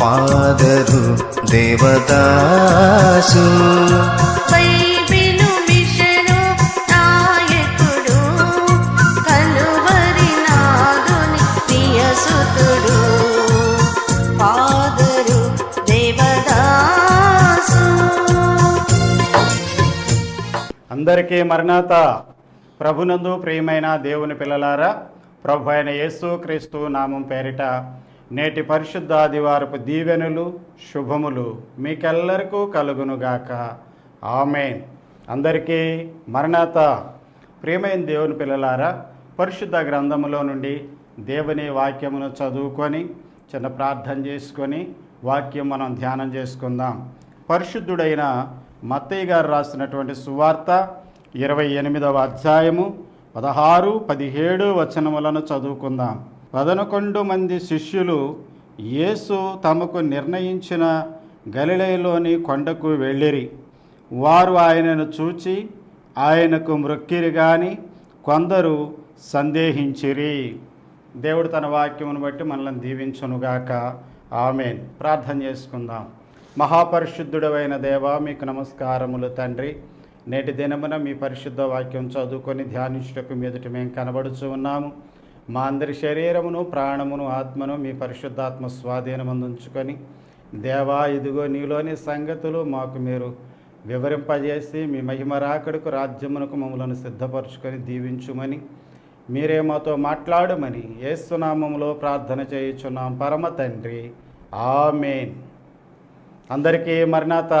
పాదరు దేవదాసు. అందరికీ మరణాత ప్రభునందు ప్రియమైన దేవుని పిల్లలారా ప్రభు అయిన యేసు క్రీస్తు నామం పేరిట నేటి పరిశుద్ధ ఆదివారపు దీవెనులు శుభములు మీకెల్లరికూ కలుగునుగాక. ఆమెన్. అందరికీ మరణాత. ప్రియమైన దేవుని పిల్లలారా పరిశుద్ధ గ్రంథములో నుండి దేవుని వాక్యమును చదువుకొని చిన్న ప్రార్థన చేసుకొని వాక్యం మనం ధ్యానం చేసుకుందాం. పరిశుద్ధుడైన మత్తయ్య గారు రాసినటువంటి సువార్త ఇరవై ఎనిమిదవ అధ్యాయము పదహారు పదిహేడు వచనములను చదువుకుందాం. పదనకొండు మంది శిష్యులు యేసు తమకు నిర్ణయించిన గలిలయలోని కొండకు వెళ్ళిరి. వారు ఆయనను చూచి ఆయనకు మృక్కిరి కానీ కొందరు సందేహించిరి. దేవుడు తన వాక్యమును బట్టి మనల్ని దీవించునుగాక. ఆమెన్. ప్రార్థన చేసుకుందాం. మహాపరిశుద్ధుడైన దేవ మీకు నమస్కారములు తండ్రి. నేటి దినమున మీ పరిశుద్ధ వాక్యం చదువుకొని ధ్యానించుటకు మీదట మేము కనబడుచు ఉన్నాము. మా అందరి శరీరమును ప్రాణమును ఆత్మను మీ పరిశుద్ధాత్మ స్వాధీనమందుంచుకొని దేవా ఇదిగో నీలోని సంగతులు మాకు మీరు వివరింపజేసి మీ మహిమ రాకడకు రాజ్యమునకు మమ్మలను సిద్ధపరచుకొని దీవించుమని మీరే మాతో మాట్లాడమని ఏసునామములో ప్రార్థన చేయుచున్నాం. పరమ తండ్రి ఆమెన్. అందరికీ మరినాత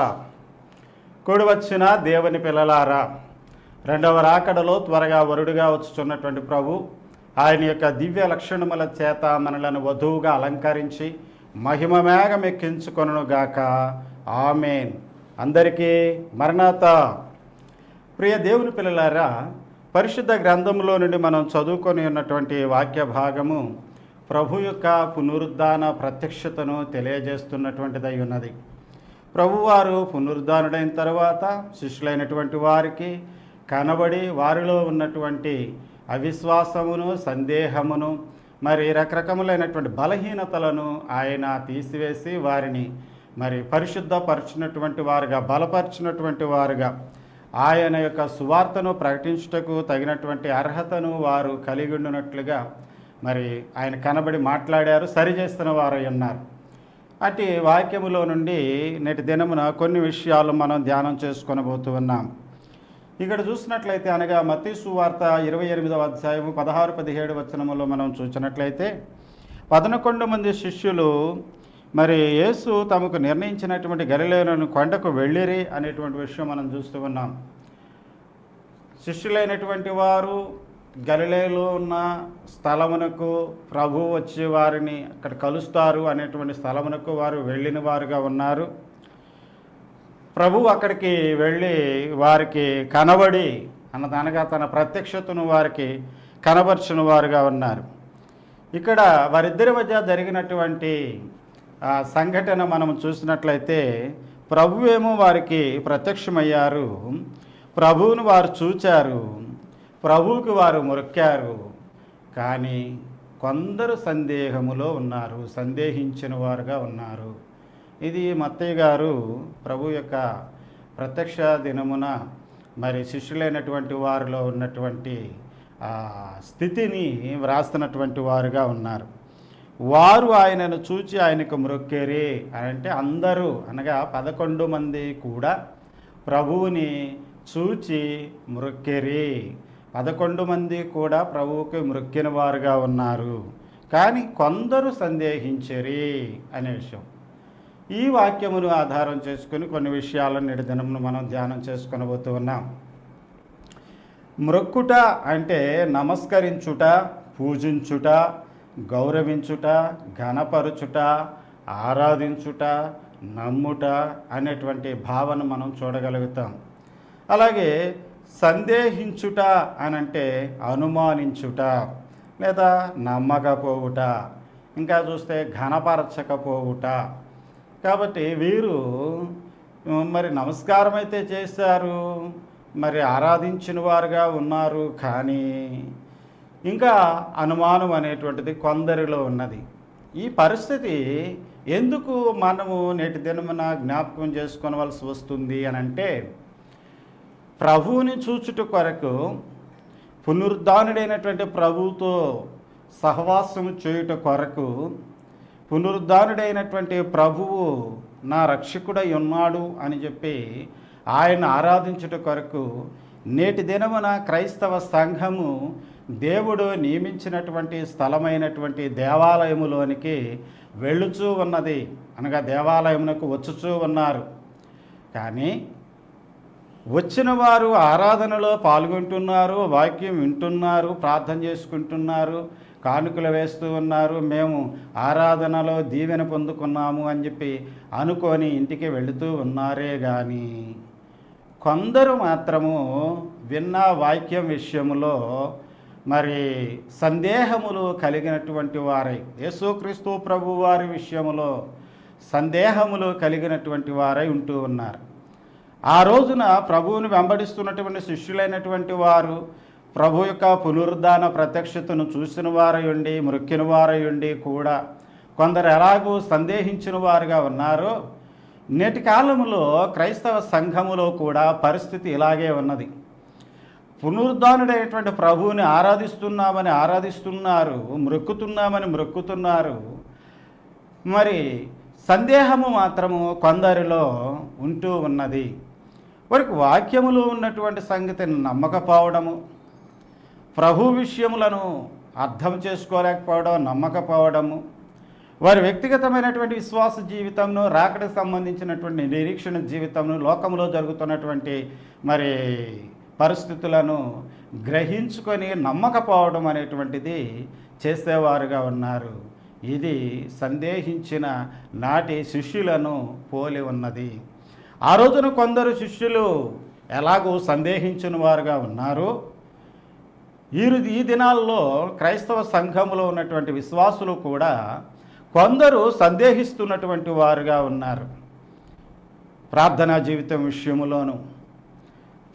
కూడివచ్చిన దేవుని పిల్లలారా రెండవ రాకడలో త్వరగా వరుడుగా వచ్చుచున్నటువంటి ప్రభు ఆయన యొక్క దివ్య లక్షణముల చేత మనలను వధువుగా అలంకరించి మహిమ మేఘమెక్కించుకొనుగాక ఆమెన్. అందరికీ మరణాత. ప్రియ దేవుని పిల్లలారా పరిశుద్ధ గ్రంథంలో నుండి మనం చదువుకొని ఉన్నటువంటి వాక్య భాగము ప్రభు యొక్క పునరుద్ధాన ప్రత్యక్షతను తెలియజేస్తున్నటువంటిదై ఉన్నది. ప్రభువారు పునరుద్ధానుడైన తర్వాత శిష్యులైనటువంటి వారికి కనబడి వారిలో ఉన్నటువంటి అవిశ్వాసమును సందేహమును మరి రకరకములైనటువంటి బలహీనతలను ఆయన తీసివేసి వారిని మరి పరిశుద్ధపరిచినటువంటి వారుగా బలపరిచినటువంటి వారుగా ఆయన యొక్క సువార్తను ప్రకటించుటకు తగినటువంటి అర్హతను వారు కలిగి ఉండినట్లుగా మరి ఆయన కనబడి మాట్లాడారు సరిచేస్తున్న వారు ఉన్నారు. అటు వాక్యములో నుండి నేటి దినమున కొన్ని విషయాలు మనం ధ్యానం చేసుకొనబోతూ ఉన్నాం. ఇక్కడ చూసినట్లయితే అనగా మత్తీ సువార్త ఇరవై ఎనిమిదవ అధ్యాయము పదహారు పదిహేడు వచనములో మనం చూసినట్లయితే పదనకొండు మంది శిష్యులు మరి యేసు తమకు నిర్ణయించినటువంటి గలిలేలను కొండకు వెళ్ళిరి అనేటువంటి విషయం మనం చూస్తూ ఉన్నాం. శిష్యులైనటువంటి వారు గలిలేలో ఉన్న స్థలమునకు ప్రభు వచ్చి వారిని అక్కడ కలుస్తారు అనేటువంటి స్థలమునకు వారు వెళ్ళిన వారుగా ఉన్నారు. ప్రభు అక్కడికి వెళ్ళి వారికి కనబడి అన్నదనగా తన ప్రత్యక్షతను వారికి కనబర్చిన వారుగా ఉన్నారు. ఇక్కడ వారిద్దరి మధ్య జరిగినటువంటి సంఘటన మనం చూసినట్లయితే ప్రభువేమో వారికి ప్రత్యక్షమయ్యారు. ప్రభువును వారు చూచారు. ప్రభువుకి వారు మొక్కారు కానీ కొందరు సందేహములో ఉన్నారు సందేహించిన వారుగా ఉన్నారు. ఇది మత్తయ్య గారు ప్రభు యొక్క ప్రత్యక్ష దినమున మరి శిష్యులైనటువంటి వారిలో ఉన్నటువంటి స్థితిని వ్రాస్తున్నటువంటి వారుగా ఉన్నారు. వారు ఆయనను చూచి ఆయనకు మ్రొక్కేరి అని అంటే అందరూ అనగా పదకొండు మంది కూడా ప్రభువుని చూచి మ్రొక్కేరి. పదకొండు మంది కూడా ప్రభువుకి మ్రొక్కిన వారుగా ఉన్నారు. కానీ కొందరు సందేహించరి అనే విషయం. ఈ వాక్యమును ఆధారం చేసుకుని కొన్ని విషయాలను నేటి దినమును మనం ధ్యానం చేసుకునబోతూ ఉన్నాం. మ్రొక్కుట అంటే నమస్కరించుట పూజించుట గౌరవించుట ఘనపరుచుట ఆరాధించుట నమ్ముట అనేటువంటి భావన మనం చూడగలుగుతాం. అలాగే సందేహించుట అనంటే అనుమానించుట లేదా నమ్మకపోవుట ఇంకా చూస్తే ఘనపరచకపోవుట కాబట్టి వీరు మరి నమస్కారం అయితే చేశారు మరి ఆరాధించిన వారుగా ఉన్నారు కానీ ఇంకా అనుమానం అనేటువంటిది కొందరిలో ఉన్నది. ఈ పరిస్థితి ఎందుకు మనము నేటి దినమున జ్ఞాపకం చేసుకోవలసి వస్తుంది అని అంటే ప్రభువుని చూచుట కొరకు పునరుద్ధానుడైనటువంటి ప్రభువుతో సహవాసము చేయుట కొరకు పునరుద్ధానుడైనటువంటి ప్రభువు నా రక్షకుడై ఉన్నాడు అని చెప్పి ఆయన ఆరాధించుట కొరకు నేటి దినమున క్రైస్తవ సంఘము దేవుడు నియమించినటువంటి స్థలమైనటువంటి దేవాలయములోనికి వెళ్ళుచూ ఉన్నది. అనగా దేవాలయమునకు వచ్చుచూ ఉన్నారు. కానీ వచ్చిన వారు ఆరాధనలో పాల్గొంటున్నారు వాక్యం వింటున్నారు ప్రార్థన చేసుకుంటున్నారు కానుకలు వేస్తూ ఉన్నారు. మేము ఆరాధనలో దీవెన పొందుకున్నాము అని చెప్పి అనుకొని ఇంటికి వెళుతూ ఉన్నారే కానీ కొందరు మాత్రము విన్న వాక్యం విషయంలో మరి సందేహములు కలిగినటువంటి వారై. యేసుక్రీస్తు ప్రభు వారి విషయంలో సందేహములు కలిగినటువంటి వారై ఉంటూ ఉన్నారు. ఆ రోజున ప్రభువుని వెంబడిస్తున్నటువంటి శిష్యులైనటువంటి వారు ప్రభు యొక్క పునరుద్ధాన ప్రత్యక్షతను చూసిన వారయుండి ఉండి మృక్కిన వారయుండి ఉండి కూడా కొందరు ఎలాగూ సందేహించిన వారుగా ఉన్నారో. నేటి కాలంలో క్రైస్తవ సంఘములో కూడా పరిస్థితి ఇలాగే ఉన్నది. పునరుద్ధానుడైనటువంటి ప్రభువుని ఆరాధిస్తున్నామని ఆరాధిస్తున్నారు మృక్కుతున్నామని మృక్కుతున్నారు మరి సందేహము మాత్రము కొందరిలో ఉంటూ ఉన్నది. వారికి వాక్యములో ఉన్నటువంటి సంగతిని నమ్మకపోవడము ప్రభు విషయములను అర్థం చేసుకోలేకపోవడం నమ్మకపోవడము వారి వ్యక్తిగతమైనటువంటి విశ్వాస జీవితంను రాకడికి సంబంధించినటువంటి నిరీక్షణ జీవితంను లోకంలో జరుగుతున్నటువంటి మరి పరిస్థితులను గ్రహించుకొని నమ్మకపోవడం అనేటువంటిది చేసేవారుగా ఉన్నారు. ఇది సందేహించిన నాటి శిష్యులను పోలి ఉన్నది. ఆ రోజున కొందరు శిష్యులు ఎలాగో సందేహించిన వారుగా ఉన్నారు. ఈ ఈ దినాల్లో క్రైస్తవ సంఘములో ఉన్నటువంటి విశ్వాసులు కూడా కొందరు సందేహిస్తున్నటువంటి వారుగా ఉన్నారు. ప్రార్థనా జీవితం విషయములోను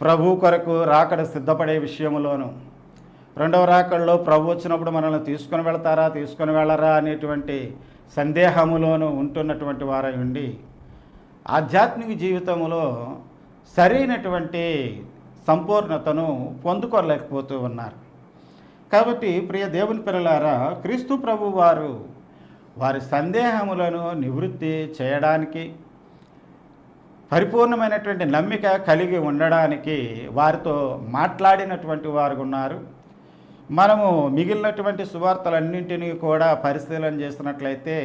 ప్రభు కొరకు రాకడ సిద్ధపడే విషయములోను రెండవ రాకడలో ప్రభు వచ్చినప్పుడు మనల్ని తీసుకొని వెళతారా తీసుకొని వెళ్ళరా అనేటువంటి సందేహములోను ఉంటున్నటువంటి వారై ఉండి ఆధ్యాత్మిక జీవితంలో సరైనటువంటి సంపూర్ణతను పొందుకోలేకపోతూ ఉన్నారు. కాబట్టి ప్రియ దేవుని పిల్లలారా క్రీస్తు ప్రభు వారు వారి సందేహములను నివృత్తి చేయడానికి పరిపూర్ణమైనటువంటి నమ్మిక కలిగి ఉండడానికి వారితో మాట్లాడినటువంటి వారు ఉన్నారు. మనము మిగిలినటువంటి సువార్తలన్నింటినీ కూడా పరిశీలన చేసినట్లయితే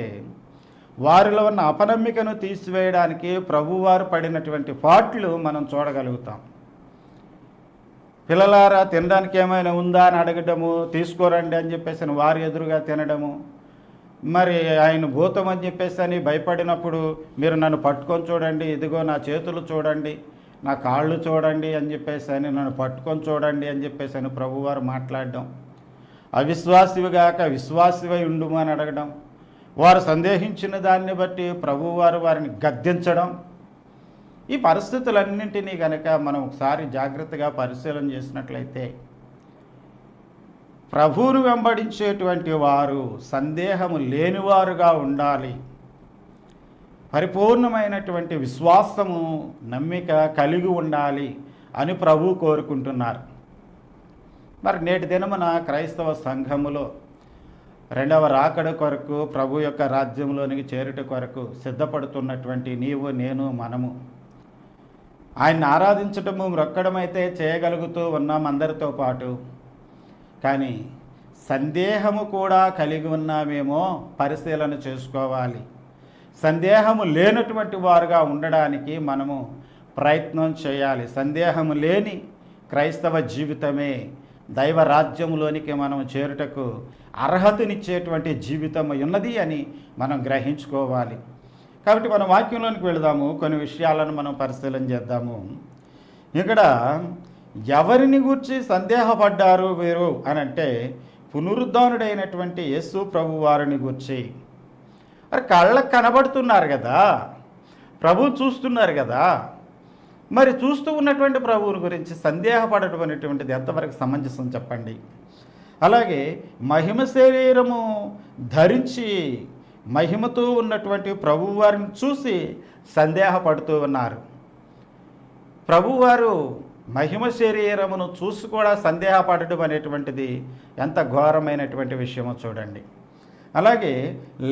వారిలో ఉన్న అపనమ్మికను తీసివేయడానికి ప్రభువారు పడినటువంటి పాట్లు మనం చూడగలుగుతాం. పిల్లలారా తినడానికి ఏమైనా ఉందా అని అడగడము తీసుకోరండి అని చెప్పేసి వారి ఎదురుగా తినడము. మరి ఆయన భూతం అని చెప్పేసి అని భయపడినప్పుడు మీరు నన్ను పట్టుకొని చూడండి ఇదిగో నా చేతులు చూడండి నా కాళ్ళు చూడండి అని చెప్పేసి అని నన్ను పట్టుకొని చూడండి అని చెప్పేసి అని ప్రభువారు మాట్లాడడం. అవిశ్వాసివిగాక విశ్వాసివై ఉండుము అని అడగడం. వారు సందేహించిన దాన్ని బట్టి ప్రభువారు వారిని గద్దించడం. ఈ పరిస్థితులన్నింటినీ కనుక మనం ఒకసారి జాగ్రత్తగా పరిశీలన చేసినట్లయితే ప్రభువును వెంబడించేటువంటి వారు సందేహము లేనివారుగా ఉండాలి. పరిపూర్ణమైనటువంటి విశ్వాసము నమ్మిక కలిగి ఉండాలి అని ప్రభు కోరుకుంటున్నారు. మరి నేటి దినమున క్రైస్తవ సంఘములో రెండవ రాకడ కొరకు ప్రభు యొక్క రాజ్యంలోనికి చేరుట కొరకు సిద్ధపడుతున్నటువంటి నీవు నేను మనము ఆయన్ని ఆరాధించటము మ్రొక్కడమైతే చేయగలుగుతూ ఉన్నాం అందరితో పాటు. కానీ సందేహము కూడా కలిగి ఉన్నామేమో పరిశీలన చేసుకోవాలి. సందేహము లేనటువంటి వారుగా ఉండడానికి మనము ప్రయత్నం చేయాలి. సందేహము లేని క్రైస్తవ జీవితమే దైవ రాజ్యంలోనికి మనం చేరుటకు అర్హతనిచ్చేటువంటి జీవితం ఉన్నది అని మనం గ్రహించుకోవాలి. కాబట్టి మనం వాక్యంలోనికి వెళదాము. కొన్ని విషయాలను మనం పరిశీలన చేద్దాము. ఇక్కడ ఎవరిని గురించి సందేహపడ్డారు వీరు అని అంటే పునరుద్ధానుడైనటువంటి యేసు ప్రభు వారిని గురించి. మరి కళ్ళకు కనబడుతున్నారు కదా ప్రభు చూస్తున్నారు కదా మరి చూస్తూ ఉన్నటువంటి ప్రభువుని గురించి సందేహపడటం అనేటువంటిది ఎంతవరకు సమంజసం చెప్పండి. అలాగే మహిమ శరీరము ధరించి మహిమతో ఉన్నటువంటి ప్రభువారిని చూసి సందేహపడుతూ ఉన్నారు. ప్రభువారు మహిమ శరీరమును చూసి కూడా సందేహపడడం అనేటువంటిది ఎంత ఘోరమైనటువంటి విషయమో చూడండి. అలాగే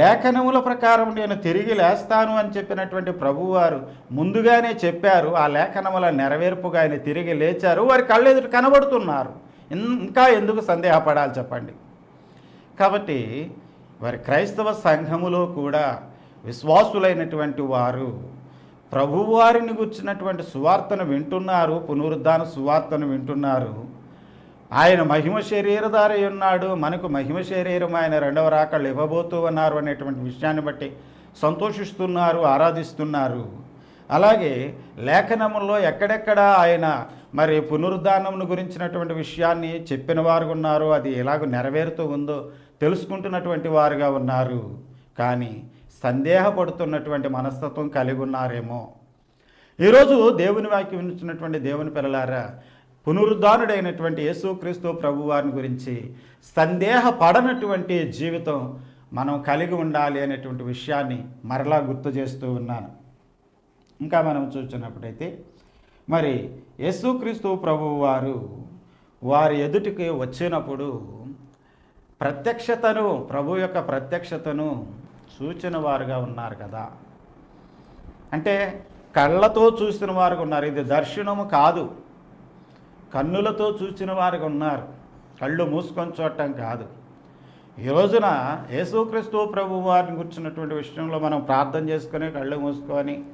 లేఖనముల ప్రకారం నేను తిరిగి లేస్తాను అని చెప్పినటువంటి ప్రభువారు ముందుగానే చెప్పారు ఆ లేఖనముల నెరవేర్పుగా ఆయన తిరిగి లేచారు వారి కళ్ళెదురు కనబడుతున్నారు. ఇంకా ఎందుకు సందేహపడాలి చెప్పండి. కాబట్టి వారి క్రైస్తవ సంఘములో కూడా విశ్వాసులైనటువంటి వారు ప్రభువారిని గుర్చినటువంటి సువార్తను వింటున్నారు పునరుద్ధాన సువార్తను వింటున్నారు. ఆయన మహిమ శరీరధారి ఉన్నాడు మనకు మహిమ శరీరం ఆయన రెండవ రాకళ్ళు ఇవ్వబోతూ ఉన్నారు అనేటువంటి విషయాన్ని బట్టి సంతోషిస్తున్నారు ఆరాధిస్తున్నారు. అలాగే లేఖనముల్లో ఎక్కడెక్కడ ఆయన మరి పునరుద్ధానమును గురించినటువంటి విషయాన్ని చెప్పిన వారు ఉన్నారు అది ఎలాగ నెరవేరుతూ ఉందో తెలుసుకుంటున్నటువంటి వారుగా ఉన్నారు. కానీ సందేహపడుతున్నటువంటి మనస్తత్వం కలిగి ఉన్నారేమో. ఈరోజు దేవుని వాక్యం వినిచినటువంటి దేవుని పిల్లలారా పునరుద్ధానుడైనటువంటి యేసుక్రీస్తు ప్రభు వారిని గురించి సందేహపడనటువంటి జీవితం మనం కలిగి ఉండాలి అనేటువంటి విషయాన్ని మరలా గుర్తు చేస్తూ ఉన్నాను. ఇంకా మనం చూసినప్పుడైతే మరి యేసుక్రీస్తు ప్రభు వారు వారి ఎదుటికి వచ్చినప్పుడు ప్రత్యక్షతను ప్రభు యొక్క ప్రత్యక్షతను చూచిన వారుగా ఉన్నారు కదా. అంటే కళ్ళతో చూసిన వారుగా ఉన్నారు. ఇది దర్శనము కాదు. కన్నులతో చూసిన వారుగా ఉన్నారు. కళ్ళు మూసుకొని చూడటం కాదు. ఈ రోజున యేసుక్రీస్తు ప్రభు వారిని గుర్చినటువంటి విషయంలో మనం ప్రార్థన చేసుకొని కళ్ళు మూసుకొని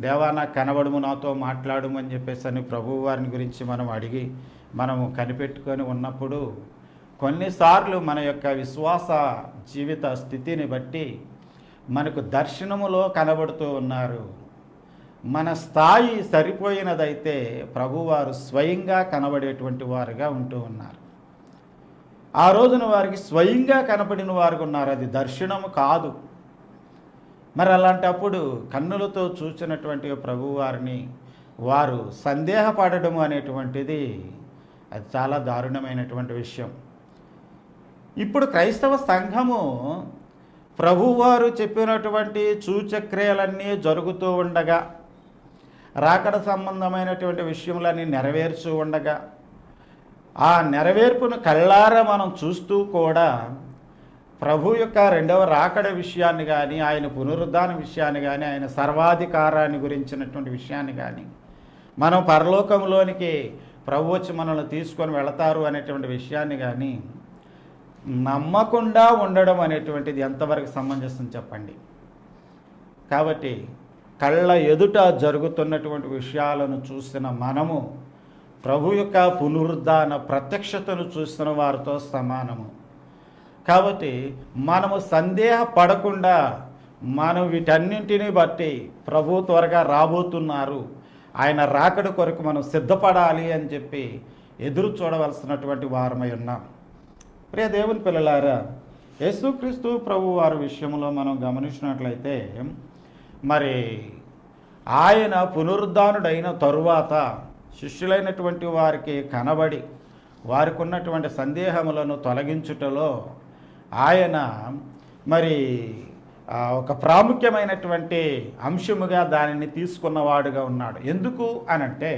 దేవా నాకు కనబడుము నాతో మాట్లాడము అని చెప్పేసి అని ప్రభు వారిని గురించి మనం అడిగి మనము కనిపెట్టుకొని ఉన్నప్పుడు కొన్నిసార్లు మన యొక్క విశ్వాస జీవిత స్థితిని బట్టి మనకు దర్శనములో కనబడుతూ ఉన్నారు. మన స్థాయి సరిపోయినదైతే ప్రభువారు స్వయంగా కనబడేటువంటి వారుగా ఉంటూ ఉన్నారు. ఆ రోజున వారికి స్వయంగా కనబడిన వారు ఉన్నారు. అది దర్శనము కాదు. మరి అలాంటప్పుడు కన్నులతో చూసినటువంటి ప్రభువారిని వారు సందేహపడడం అనేటువంటిది అది చాలా దారుణమైనటువంటి విషయం. ఇప్పుడు క్రైస్తవ సంఘము ప్రభువారు చెప్పినటువంటి సూచక్రియలన్నీ జరుగుతూ ఉండగా రాకడ సంబంధమైనటువంటి విషయములన్నీ నెరవేర్చు ఉండగా ఆ నెరవేర్పును కళ్ళారా మనం చూస్తూ కూడా ప్రభు యొక్క రెండవ రాకడ విషయాన్ని కానీ ఆయన పునరుద్ధాన విషయాన్ని కానీ ఆయన సర్వాధికారాన్ని గురించినటువంటి విషయాన్ని కానీ మనం పరలోకంలోనికి ప్రభు వచ్చి మనల్ని తీసుకొని వెళతారు అనేటువంటి విషయాన్ని కానీ నమ్మకుండా ఉండడం అనేటువంటిది ఎంతవరకు సమంజసం చెప్పండి? కాబట్టి కళ్ళ ఎదుట జరుగుతున్నటువంటి విషయాలను చూసిన మనము ప్రభు యొక్క పునరుద్ధాన ప్రత్యక్షతను చూసిన వారితో సమానము. కాబట్టి మనము సందేహపడకుండా మనం వీటన్నింటినీ బట్టి ప్రభు త్వరగా రాబోతున్నారు. ఆయన రాకడ కొరకు మనం సిద్ధపడాలి అని చెప్పి ఎదురు చూడవలసినటువంటి వారమై ఉన్నాం. ప్రియ దేవుని పిల్లలారా యేసుక్రీస్తు ప్రభు వారి విషయంలో మనం గమనించినట్లయితే మరి ఆయన పునరుద్ధానుడైన తరువాత శిష్యులైనటువంటి వారికి కనబడి వారికి ఉన్నటువంటి సందేహములను తొలగించుటలో ఆయన మరి ఒక ప్రాముఖ్యమైనటువంటి అంశముగా దానిని తీసుకున్నవాడుగా ఉన్నాడు. ఎందుకు అనంటే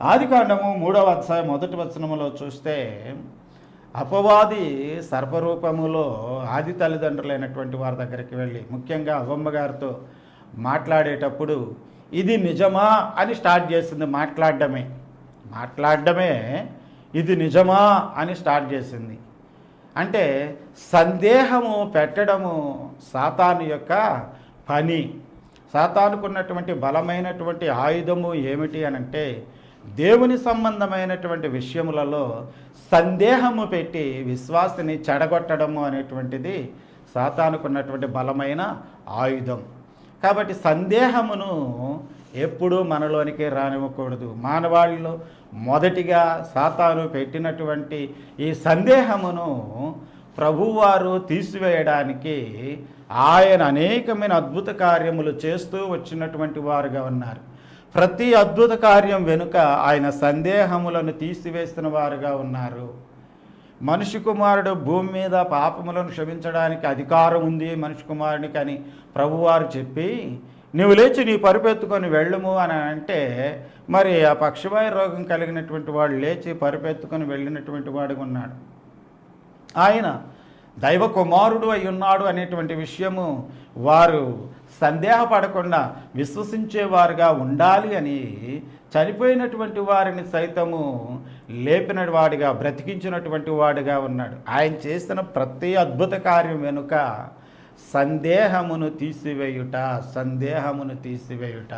ఆదికాండము మూడవ అధ్యాయం మొదటి వచనములో చూస్తే అపవాది సర్పరూపములో ఆది తల్లిదండ్రులైనటువంటి వారి దగ్గరికి వెళ్ళి ముఖ్యంగా అవ్వమ్మ గారితో మాట్లాడేటప్పుడు ఇది నిజమా? అని స్టార్ట్ చేసింది మాట్లాడడమే. మాట్లాడడమే ఇది నిజమా? అని స్టార్ట్ చేసింది. అంటే సందేహము పెట్టడము సాతాను యొక్క పని. సాతానుకున్నటువంటి బలమైనటువంటి ఆయుధము ఏమిటి అనంటే దేవుని సంబంధమైనటువంటి విషయములలో సందేహము పెట్టి విశ్వాసిని చెడగొట్టడము అనేటువంటిది సాతానుకున్నటువంటి బలమైన ఆయుధం. కాబట్టి సందేహమును ఎప్పుడూ మనలోనికి రానివ్వకూడదు. మానవాళిలో మొదటిగా సాతాను పెట్టినటువంటి ఈ సందేహమును ప్రభువారు తీసివేయడానికి ఆయన అనేకమైన అద్భుత కార్యములు చేస్తూ వచ్చినటువంటి వారుగా ఉన్నారు. ప్రతి అద్భుత కార్యం వెనుక ఆయన సందేహములను తీసివేస్తున్న వారుగా ఉన్నారు. మనిషి కుమారుడు భూమి మీద పాపములను క్షమించడానికి అధికారం ఉంది మనిషి కుమారునికి అని ప్రభువారు చెప్పి నువ్వు లేచి నీ పరుపెత్తుకొని వెళ్ళము అని అంటే మరి ఆ పక్షవాయు రోగం కలిగినటువంటి వాడు లేచి పరుపెత్తుకొని వెళ్ళినటువంటి వాడు ఉన్నాడు. ఆయన దైవ కుమారుడు అయి ఉన్నాడు అనేటువంటి విషయము వారు సందేహపడకుండా విశ్వసించేవారుగా ఉండాలి అని చనిపోయినటువంటి వారిని సైతము లేపిన వాడిగా బ్రతికించినటువంటి వాడిగా ఉన్నాడు. ఆయన చేసిన ప్రతి అద్భుత కార్యం వెనుక సందేహమును తీసివేయుట సందేహమును తీసివేయుట.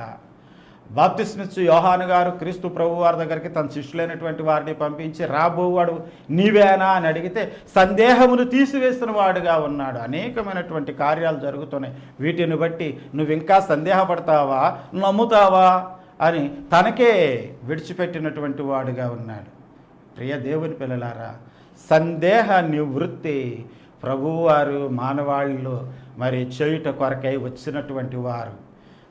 బాప్తిస్మిచ్చు యోహాను గారు క్రీస్తు ప్రభు వారి దగ్గరికి తన శిష్యులైనటువంటి వారిని పంపించి రాబోవాడు నీవేనా? అని అడిగితే సందేహమును తీసివేసిన వాడుగా ఉన్నాడు. అనేకమైనటువంటి కార్యాలు జరుగుతున్నాయి. వీటిని బట్టి నువ్వు ఇంకా సందేహపడతావా? నమ్ముతావా? అని తనకే విడిచిపెట్టినటువంటి వాడుగా ఉన్నాడు. ప్రియ దేవుని పిల్లలారా సందేహ నివృత్తి ప్రభువారు మానవాళ్ళు మరి చేయుట కొరకై వచ్చినటువంటి వారు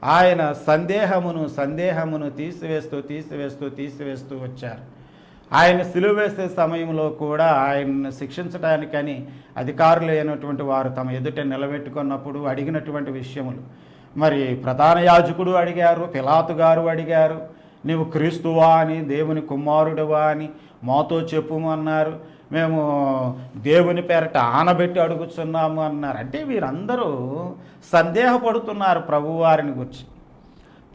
ఆయన సందేహమును సందేహమును తీసివేస్తూ తీసివేస్తూ తీసివేస్తూ వచ్చారు. ఆయన సిలువ వేసే సమయంలో కూడా ఆయన్ని శిక్షించడానికని అధికారులు అయినటువంటి వారు తమ ఎదుట నిలబెట్టుకున్నప్పుడు అడిగినటువంటి విషయములు. మరి ప్రధాన యాజకుడు అడిగారు పిలాతు గారు అడిగారు నీవు క్రీస్తువా అని దేవుని కుమారుడువా అని మాతో చెప్పుము అన్నారు. మేము దేవుని పేరట ఆనబెట్టి అడుగుతున్నాము అన్నారు. అంటే వీరందరూ సందేహపడుతున్నారు ప్రభువారిని గురించి.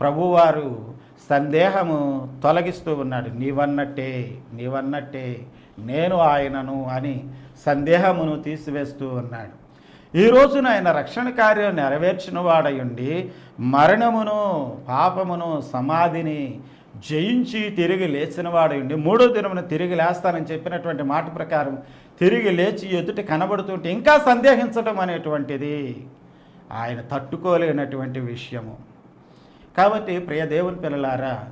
ప్రభువారు సందేహము తొలగిస్తూ ఉన్నాడు. నీవన్నట్టే నీవన్నట్టే నేను ఆయనను అని సందేహమును తీసివేస్తూ ఉన్నాడు. ఈ రోజున ఆయన రక్షణ కార్యం నెరవేర్చిన వాడయుండి మరణమును పాపమును సమాధిని జయించి తిరిగి లేచిన వాడయుండి మూడో దినమున తిరిగి లేస్తానని చెప్పినటువంటి మాట ప్రకారం తిరిగి లేచి ఎదుటి కనబడుతుంటే ఇంకా సందేహించడం అనేటువంటిది ఆయన తట్టుకోలేనటువంటి విషయము. కాబట్టి ప్రియ దేవుని పిల్లలారా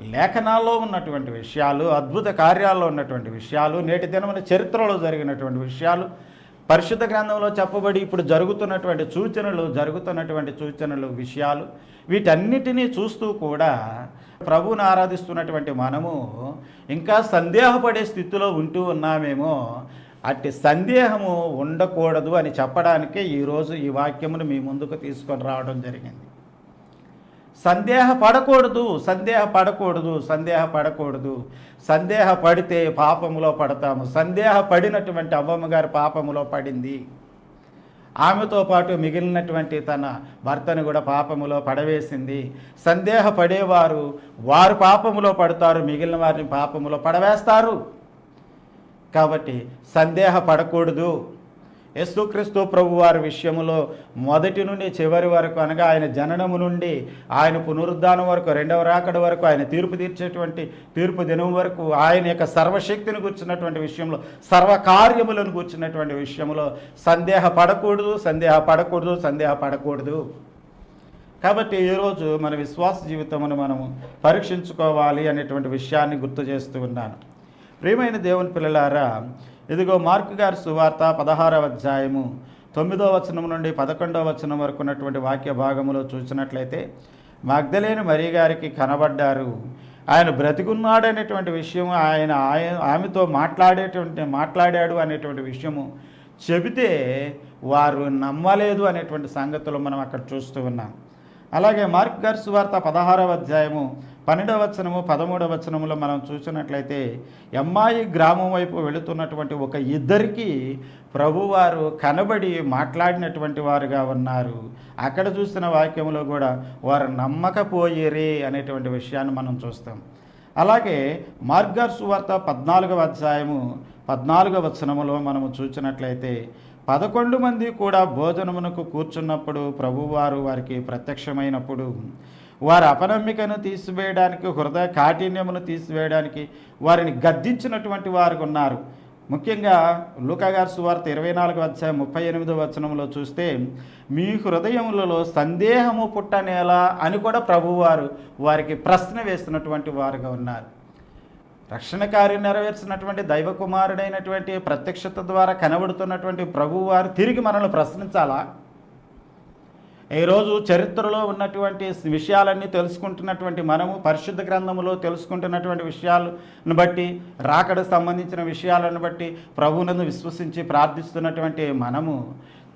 లేఖనాల్లో ఉన్నటువంటి విషయాలు అద్భుత కార్యాల్లో ఉన్నటువంటి విషయాలు నేటి దినమున చరిత్రలో జరిగినటువంటి విషయాలు పరిశుద్ధ గ్రంథంలో చెప్పబడి ఇప్పుడు జరుగుతున్నటువంటి సూచనలు జరుగుతున్నటువంటి సూచనలు విషయాలు వీటన్నిటినీ చూస్తూ కూడా ప్రభువును ఆరాధిస్తున్నటువంటి మనము ఇంకా సందేహపడే స్థితిలో ఉంటూ ఉన్నామేమో. అట్టి సందేహము ఉండకూడదు అని చెప్పడానికే ఈరోజు ఈ వాక్యమును మీ ముందుకు తీసుకొని రావడం జరిగింది. సందేహపడకూడదు సందేహపడకూడదు సందేహపడకూడదు. సందేహపడితే పాపములో పడతాము. సందేహపడినటువంటి అవ్వమ్మగారి పాపములో పడింది. ఆమెతో పాటు మిగిలినటువంటి తన భర్తను కూడా పాపములో పడవేసింది. సందేహపడేవారు వారు పాపములో పడతారు మిగిలిన వారిని పాపములో పడవేస్తారు. కాబట్టి సందేహపడకూడదు. యేసుక్రీస్తు ప్రభు వారి విషయంలో మొదటి నుండి చివరి వరకు అనగా ఆయన జననము నుండి ఆయన పునరుద్ధానం వరకు రెండవ రాకడ వరకు ఆయన తీర్పు తీర్చేటువంటి తీర్పు దినం వరకు ఆయన యొక్క సర్వశక్తిని గుర్చినటువంటి విషయంలో సర్వకార్యములను గుర్చినటువంటి విషయంలో సందేహపడకూడదు సందేహపడకూడదు సందేహపడకూడదు కాబట్టి ఈరోజు మన విశ్వాస జీవితమును మనము పరీక్షించుకోవాలి అనేటువంటి విషయాన్ని గుర్తు చేస్తూ ఉన్నాను. ప్రియమైన దేవుని పిల్లలారా ఇదిగో మార్కు గారి సువార్త పదహారవ అధ్యాయము తొమ్మిదో వచనం నుండి పదకొండవ వచనం వరకు ఉన్నటువంటి వాక్య భాగములో చూసినట్లయితే మగ్ధలేని మరీ గారికి కనబడ్డారు. ఆయన బ్రతికున్నాడనేటువంటి విషయం ఆయన ఆయన ఆమెతో మాట్లాడేటువంటి మాట్లాడాడు అనేటువంటి విషయము చెబితే వారు నమ్మలేదు అనేటువంటి సంగతులు మనం అక్కడ చూస్తూ ఉన్నాం. అలాగే మార్క్ గారి సువార్త పదహారవ అధ్యాయము పన్నెండవ వచనము పదమూడవ వచనములో మనం చూసినట్లయితే ఎమ్మాయి గ్రామం వైపు వెళుతున్నటువంటి ఒక ఇద్దరికి ప్రభువారు కనబడి మాట్లాడినటువంటి వారుగా ఉన్నారు. అక్కడ చూసిన వాక్యంలో కూడా వారు నమ్మకపోయేరే అనేటువంటి విషయాన్ని మనం చూస్తాం. అలాగే మార్గార్ సువార్త పద్నాలుగవ అధ్యాయము పద్నాలుగవ వచనములో మనము చూసినట్లయితే పదకొండు మంది కూడా భోజనమునకు కూర్చున్నప్పుడు ప్రభువారు వారికి ప్రత్యక్షమైనప్పుడు వారి అపనమ్మికను తీసివేయడానికి హృదయ కాఠిన్యమును తీసివేయడానికి వారిని గద్దించినటువంటి వారు ఉన్నారు. ముఖ్యంగా లూకాగారు సువార్త ఇరవై నాలుగు అధ్యాయం ముప్పై ఎనిమిదో వచనంలో చూస్తే మీ హృదయములలో సందేహము పుట్టనేలా అని కూడా ప్రభువారు వారికి ప్రశ్న వేస్తున్నటువంటి వారుగా ఉన్నారు. రక్షణ కార్యం నెరవేర్చినటువంటి దైవ కుమారుడైనటువంటి ప్రత్యక్షత ద్వారా కనబడుతున్నటువంటి ప్రభువారు తిరిగి మనల్ని ప్రశ్నించాలా? ఈరోజు చరిత్రలో ఉన్నటువంటి విషయాలన్నీ తెలుసుకుంటున్నటువంటి మనము పరిశుద్ధ గ్రంథములో తెలుసుకుంటున్నటువంటి విషయాలను బట్టి రాకడకు సంబంధించిన విషయాలను బట్టి ప్రభువునందు విశ్వసించి ప్రార్థిస్తున్నటువంటి మనము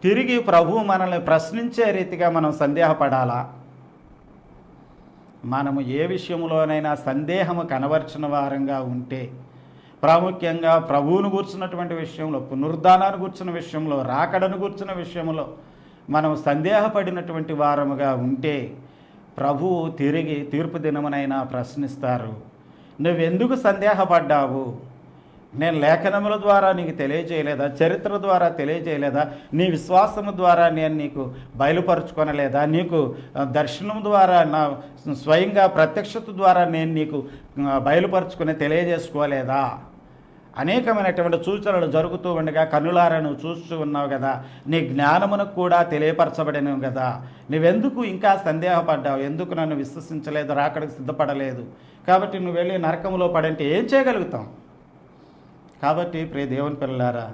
తిరిగి ప్రభువు మనల్ని ప్రశ్నించే రీతిగా మనం సందేహపడాలా? మనము ఏ విషయంలోనైనా సందేహము కనబర్చిన వారంగా ఉంటే ప్రాముఖ్యంగా ప్రభువును కూర్చున్నటువంటి విషయంలో పునరుద్ధానాన్ని కూర్చున్న విషయంలో రాకడను కూర్చున్న విషయంలో మనం సందేహపడినటువంటి వారముగా ఉంటే ప్రభువు తిరిగి తీర్పు దినమునైనా ప్రశ్నిస్తారు. నువ్వెందుకు సందేహపడ్డావు? నేను లేఖనముల ద్వారా నీకు తెలియజేయలేదా? చరిత్ర ద్వారా తెలియజేయలేదా? నీ విశ్వాసము ద్వారా నేను నీకు బయలుపరుచుకొనలేదా? నీకు దర్శనం ద్వారా నా స్వయంగా ప్రత్యక్షత ద్వారా నేను నీకు బయలుపరుచుకొని తెలియజేసుకోలేదా? అనేకమైనటువంటి సూచనలు జరుగుతూ ఉండగా కనులారను చూస్తూ ఉన్నావు కదా. నీ జ్ఞానమునకు కూడా తెలియపరచబడిన కదా. నువ్వెందుకు ఇంకా సందేహపడ్డావు? ఎందుకు నన్ను విశ్వసించలేదు రాకడికి సిద్ధపడలేదు? కాబట్టి నువ్వు వెళ్ళి నరకంలో పడంటే ఏం చేయగలుగుతాం? కాబట్టి ప్రియ దేవుని పిల్లలారా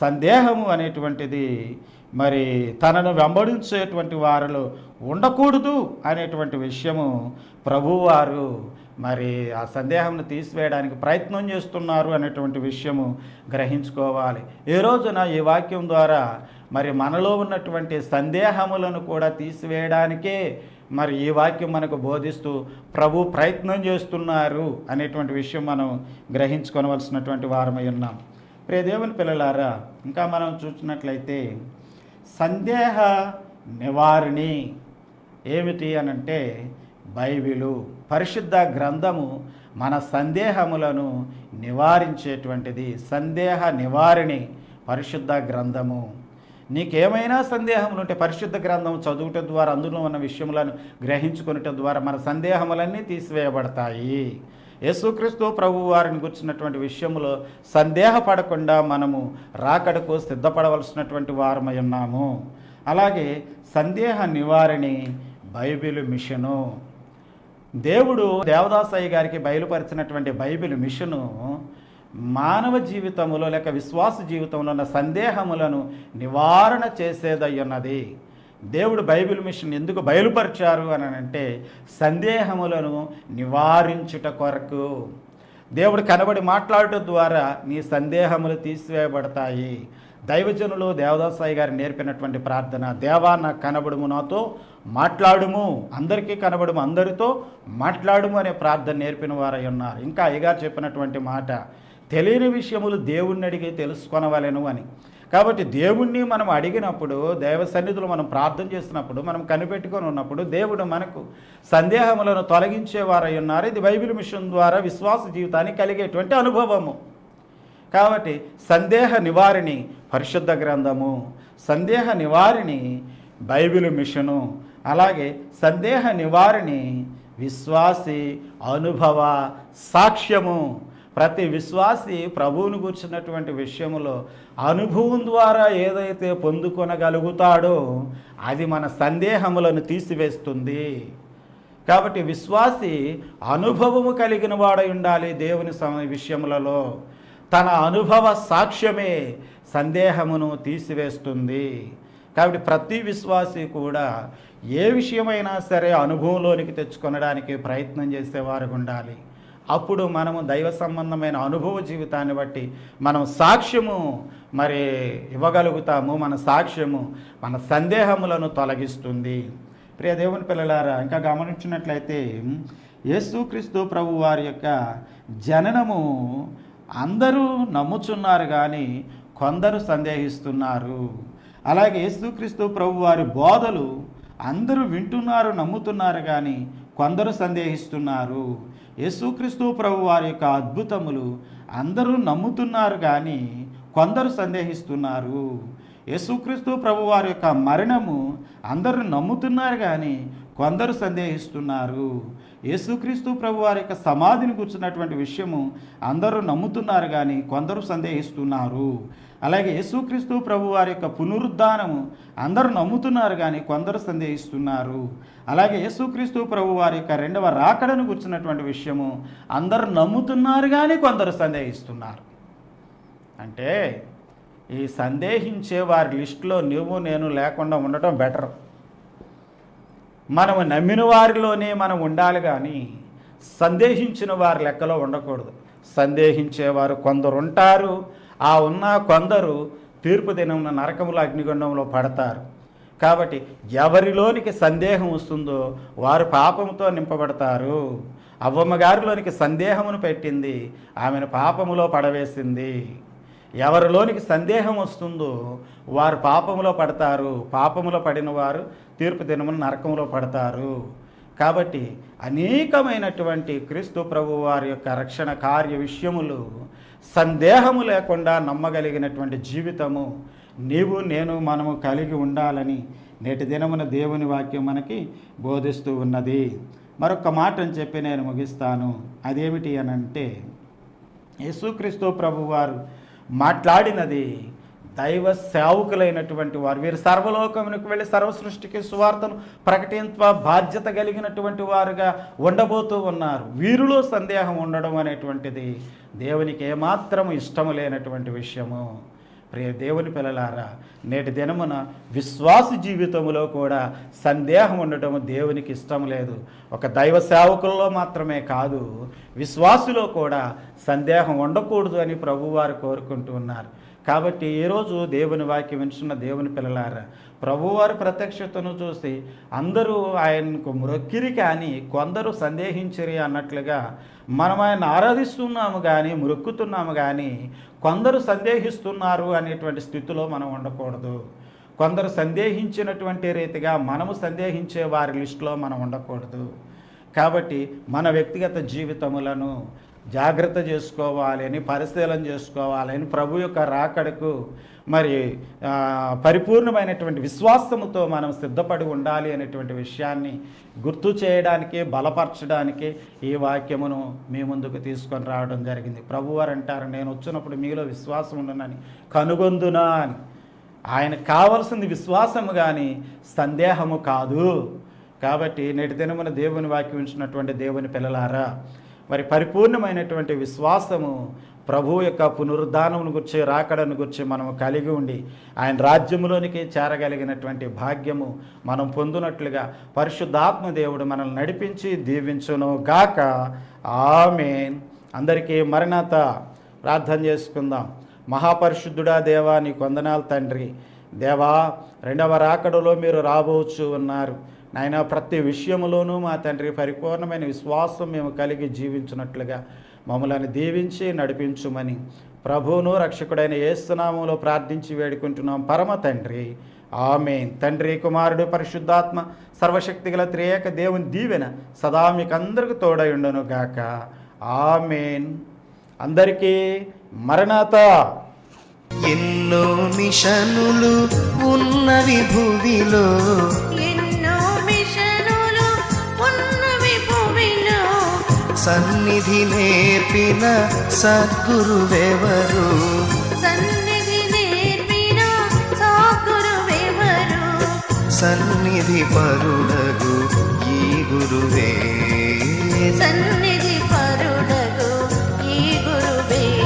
సందేహము అనేటువంటిది మరి తనను వెంబడించేటువంటి వారిలో ఉండకూడదు అనేటువంటి విషయము ప్రభువారు మరి ఆ సందేహంను తీసివేయడానికి ప్రయత్నం చేస్తున్నారు అనేటువంటి విషయము గ్రహించుకోవాలి. ఈ రోజున ఈ వాక్యం ద్వారా మరి మనలో ఉన్నటువంటి సందేహములను కూడా తీసివేయడానికే మరి ఈ వాక్యం మనకు బోధిస్తూ ప్రభు ప్రయత్నం చేస్తున్నారు అనేటువంటి విషయం మనం గ్రహించుకోవలసినటువంటి వారమై ఉన్నాం. ప్రియ దేవుని పిల్లలారా ఇంకా మనం చూసినట్లయితే సందేహ నివారిణి ఏమిటి అనంటే బైబిలు. పరిశుద్ధ గ్రంథము మన సందేహములను నివారించేటువంటిది. సందేహ నివారిణి పరిశుద్ధ గ్రంథము. నీకేమైనా సందేహములు ఉంటే పరిశుద్ధ గ్రంథం చదువుట ద్వారా అందులో ఉన్న విషయములను గ్రహించుకునేట ద్వారా మన సందేహములన్నీ తీసివేయబడతాయి. యేసుక్రీస్తు ప్రభు వారిని గుర్చినటువంటి విషయంలో సందేహపడకుండా మనము రాకడకు సిద్ధపడవలసినటువంటి వారమై ఉన్నాము. అలాగే సందేహ నివారణి బైబిల్ మిషను. దేవుడు దేవదాసయ్య గారికి బయలుపరిచినటువంటి బైబిల్ మిషను మానవ జీవితంలో లేక విశ్వాస జీవితంలో ఉన్న సందేహములను నివారణ చేసేదై ఉన్నది దేవుడు బైబిల్ మిషన్ ఎందుకు బయలుపరిచారు అని అంటే సందేహములను నివారించుట కొరకు. దేవుడు కనబడి మాట్లాడటం ద్వారా నీ సందేహములు తీసివేయబడతాయి. దైవజనులు దేవదాసాయి గారు నేర్పినటువంటి ప్రార్థన దేవా నాకు కనబడుము నాతో మాట్లాడుము అందరికీ కనబడుము అందరితో మాట్లాడుము అనే ప్రార్థన నేర్పిన వారై ఉన్నారు. ఇంకా అయ్యగారు చెప్పినటువంటి మాట తెలియని విషయములు దేవుణ్ణి అడిగి తెలుసుకొనవలెను అని. కాబట్టి దేవుణ్ణి మనం అడిగినప్పుడు దైవ సన్నిధులు మనం ప్రార్థన చేసినప్పుడు మనం కనిపెట్టుకొని ఉన్నప్పుడు దేవుడు మనకు సందేహములను తొలగించేవారై ఉన్నారు. ఇది బైబిల్ మిషన్ ద్వారా విశ్వాస జీవితానికి కలిగేటువంటి అనుభవము. కాబట్టి సందేహ నివారిణి పరిశుద్ధ గ్రంథము సందేహ నివారిణి బైబిల్ మిషను అలాగే సందేహ నివారిణి విశ్వాసి అనుభవ సాక్ష్యము. ప్రతి విశ్వాసి ప్రభువును కూర్చున్నటువంటి విషయములో అనుభవం ద్వారా ఏదైతే పొందుకొనగలుగుతాడో అది మన సందేహములను తీసివేస్తుంది. కాబట్టి విశ్వాసి అనుభవము కలిగిన వాడై ఉండాలి దేవుని సమ- విషయములలో. తన అనుభవ సాక్ష్యమే సందేహమును తీసివేస్తుంది. కాబట్టి ప్రతి విశ్వాసి కూడా ఏ విషయమైనా సరే అనుభవంలోనికి తెచ్చుకొనడానికి ప్రయత్నం చేసేవారు ఉండాలి. అప్పుడు మనము దైవ సంబంధమైన అనుభవ జీవితాన్ని బట్టి మనం సాక్ష్యము మరి ఇవ్వగలుగుతాము. మన సాక్ష్యము మన సందేహములను తొలగిస్తుంది. ప్రియ దేవుని పిల్లలారా ఇంకా గమనించినట్లయితే యేసుక్రీస్తు ప్రభు వారి యొక్క జననము అందరూ నమ్ముచున్నారు కానీ కొందరు సందేహిస్తున్నారు. అలాగే యేసుక్రీస్తు ప్రభు వారి బోధలు అందరూ వింటున్నారు నమ్ముతున్నారు కానీ కొందరు సందేహిస్తున్నారు. యేసుక్రీస్తు ప్రభు వారి యొక్క అద్భుతములు అందరూ నమ్ముతున్నారు కానీ కొందరు సందేహిస్తున్నారు. యేసుక్రీస్తు ప్రభు వారి యొక్క మరణము అందరూ నమ్ముతున్నారు కానీ కొందరు సందేహిస్తున్నారు. యేసుక్రీస్తు ప్రభు వారి యొక్క సమాధిని కూర్చున్నటువంటి విషయము అందరూ నమ్ముతున్నారు కానీ కొందరు సందేహిస్తున్నారు. అలాగే యేసుక్రీస్తు ప్రభు వారి యొక్క పునరుద్ధానము అందరూ నమ్ముతున్నారు కానీ కొందరు సందేహిస్తున్నారు. అలాగే యేసుక్రీస్తు ప్రభు వారి యొక్క రెండవ రాకడను కూర్చున్నటువంటి విషయము అందరూ నమ్ముతున్నారు కానీ కొందరు సందేహిస్తున్నారు. అంటే ఈ సందేహించే వారి లిస్టులో నువ్వు నేను లేకుండా ఉండటం బెటర్. మనము నమ్మిన వారిలోనే మనం ఉండాలి కానీ సందేహించిన వారి లెక్కలో ఉండకూడదు. సందేహించేవారు కొందరు ఉంటారు ఆ ఉన్న కొందరు తీర్పు దినమున నరకముల అగ్నిగుండంలో పడతారు. కాబట్టి ఎవరిలోనికి సందేహం వస్తుందో వారు పాపముతో నింపబడతారు. అవ్వమ్మగారిలోనికి సందేహమును పెట్టింది. ఆమెను పాపములో పడవేసింది. ఎవరిలోనికి సందేహం వస్తుందో వారు పాపములో పడతారు. పాపములో పడిన వారు తీర్పు దినమున నరకములో పడతారు. కాబట్టి అనేకమైనటువంటి క్రీస్తు ప్రభు వారి యొక్క రక్షణ కార్య విషయములు సందేహము లేకుండా నమ్మగలిగినటువంటి జీవితము నీవు నేను మనము కలిగి ఉండాలని నేటి దినమున దేవుని వాక్యం మనకి బోధిస్తూ ఉన్నది. మరొక మాటని చెప్పి నేను ముగిస్తాను. అదేమిటి అని అంటే యేసుక్రీస్తు ప్రభువారు మాట్లాడినది దైవ సేవకులైనటువంటి వారు. వీరు సర్వలోకమునికి వెళ్ళి సర్వ సృష్టికి సువార్తను ప్రకటించ బాధ్యత కలిగినటువంటి వారుగా ఉండబోతూ ఉన్నారు. వీరిలో సందేహం ఉండడం అనేటువంటిది దేవునికి ఏమాత్రము ఇష్టము లేనటువంటి విషయము. ప్రియ దేవుని పిల్లలారా నేటి దినమున విశ్వాస జీవితంలో కూడా సందేహం ఉండటం దేవునికి ఇష్టం లేదు. ఒక దైవ సేవకుల్లో మాత్రమే కాదు విశ్వాసులో కూడా సందేహం ఉండకూడదు అని ప్రభువారు కోరుకుంటూ ఉన్నారు. కాబట్టి ఈరోజు దేవుని వాక్యం వింటున్న దేవుని పిల్లలారా ప్రభువారి ప్రత్యక్షతను చూసి అందరూ ఆయనకు మ్రొక్కిరి కానీ కొందరు సందేహించరి అన్నట్లుగా మనం ఆయన ఆరాధిస్తున్నాము కానీ మృక్కుతున్నాము కానీ కొందరు సందేహిస్తున్నారు అనేటువంటి స్థితిలో మనం ఉండకూడదు. కొందరు సందేహించినటువంటి రీతిగా మనము సందేహించే వారి లిస్టులో మనం ఉండకూడదు. కాబట్టి మన వ్యక్తిగత జీవితములను జాగ్రత్త చేసుకోవాలని పరిశీలన చేసుకోవాలని ప్రభు యొక్క రాకడకు మరి పరిపూర్ణమైనటువంటి విశ్వాసముతో మనం సిద్ధపడి ఉండాలి అనేటువంటి విషయాన్ని గుర్తు చేయడానికి బలపరచడానికి ఈ వాక్యమును మీ ముందుకు తీసుకొని రావడం జరిగింది. ప్రభువారు అంటారు నేను వచ్చినప్పుడు మీలో విశ్వాసం ఉండనని కనుగొందునా అని. ఆయన కావలసింది విశ్వాసము కానీ సందేహము కాదు. కాబట్టి నేటి దినమున దేవుని వాక్యం ఉంచినటువంటి దేవుని పిల్లలారా మరి పరిపూర్ణమైనటువంటి విశ్వాసము ప్రభు యొక్క పునరుద్ధానమును గురించి రాకడను గురించి మనము కలిగి ఉండి ఆయన రాజ్యములోనికి చేరగలిగినటువంటి భాగ్యము మనం పొందునట్లుగా పరిశుద్ధాత్మ దేవుడు మనల్ని నడిపించి దీవించును గాక. ఆమె అందరికీ మరణత ప్రార్థన చేసుకుందాం. మహాపరిశుద్ధుడా దేవా నీ కొందనాలు తండ్రి. దేవా రెండవ రాకడలో మీరు రాబోచు ఉన్నారు. నాయన ప్రతి విషయంలోనూ మా తండ్రి పరిపూర్ణమైన విశ్వాసం మేము కలిగి జీవించినట్లుగా మమ్మల్ని దీవించి నడిపించుమని ప్రభువును రక్షకుడైన ఏసునామంలో ప్రార్థించి వేడుకుంటున్నాం. పరమ తండ్రి ఆమెన్. తండ్రి కుమారుడు పరిశుద్ధాత్మ సర్వశక్తి గల త్రేయక దేవుని దీవెన సదా మీకు అందరికి తోడై గాక. ఆమెన్. అందరికీ మరణాత. ఎన్నో మిషనులు ఉన్నవి భూమిలో సన్నిధి నేర్పిన సద్గురువెవరు? సన్నిధి నేర్పిన సద్గురువెవరు? సన్నిధి పరుడగు ఈ గురువే. సన్నిధి పరుడగు ఈ గురువే.